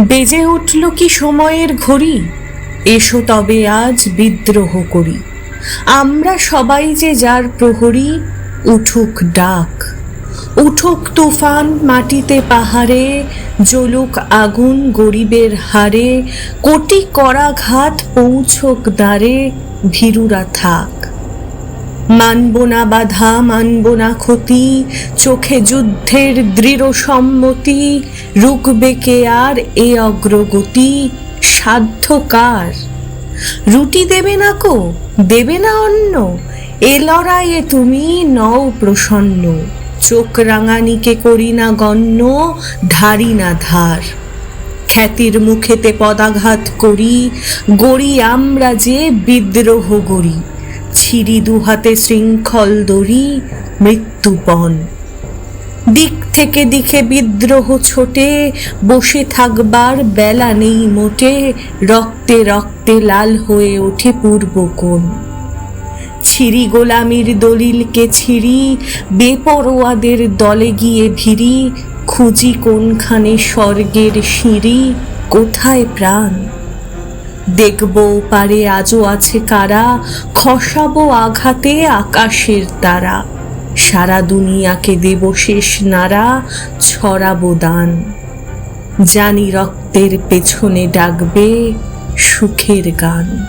বেজে উঠল কি সময়ের ঘড়ি? এসো তবে আজ বিদ্রোহ করি। আমরা সবাই যে যার প্রহরী, উঠুক ডাক। উঠুক তুফান মাটিতে পাহাড়ে, জ্বলুক আগুন গরিবের হারে কোটি করাঘাত পৌঁছক দ্বারে, ভীরুরা থাক। মানব না বাধা, মানব না ক্ষতি, চোখে যুদ্ধের দৃঢ় সম্মতি রুকবে কে আর এ অগ্রগতি? সাধ্য কার রুটি দেবে না কো, দেবে না অন্য এ লড়াইয়ে তুমি নও প্রসন্ন। চোখ রাঙানিকে করি না গণ্য, ধারি না ধার। খ্যাতির মুখেতে পদাঘাত করি, গড়ি আমরা যে বিদ্রোহ গড়ি। ছিরি দুহাতে শৃঙ্খল দড়ি মৃত্যুপণ দিক থেকে দিকে বিদ্রোহ ছোটে, বসে থাকবার বেলা নেই মোটে, রক্তে রক্তে লাল হয়ে ওঠে পূর্ব কোণ। ছিরি গোলামির দলিলকে ছিড়ি, বেপরোয়াদের দলে গিয়ে ভিড়ি, খুঁজি কোনখানে স্বর্গের সিঁড়ি, কোথায় প্রাণ? দেখব পারে আজও আছে কারা, খসাবো আঘাতে আকাশের তারা। সারা দুনিয়াকে দেব শেষ নাড়া, ছড়াবো দান। জানি রক্তের পেছনে ডাকবে সুখের গান।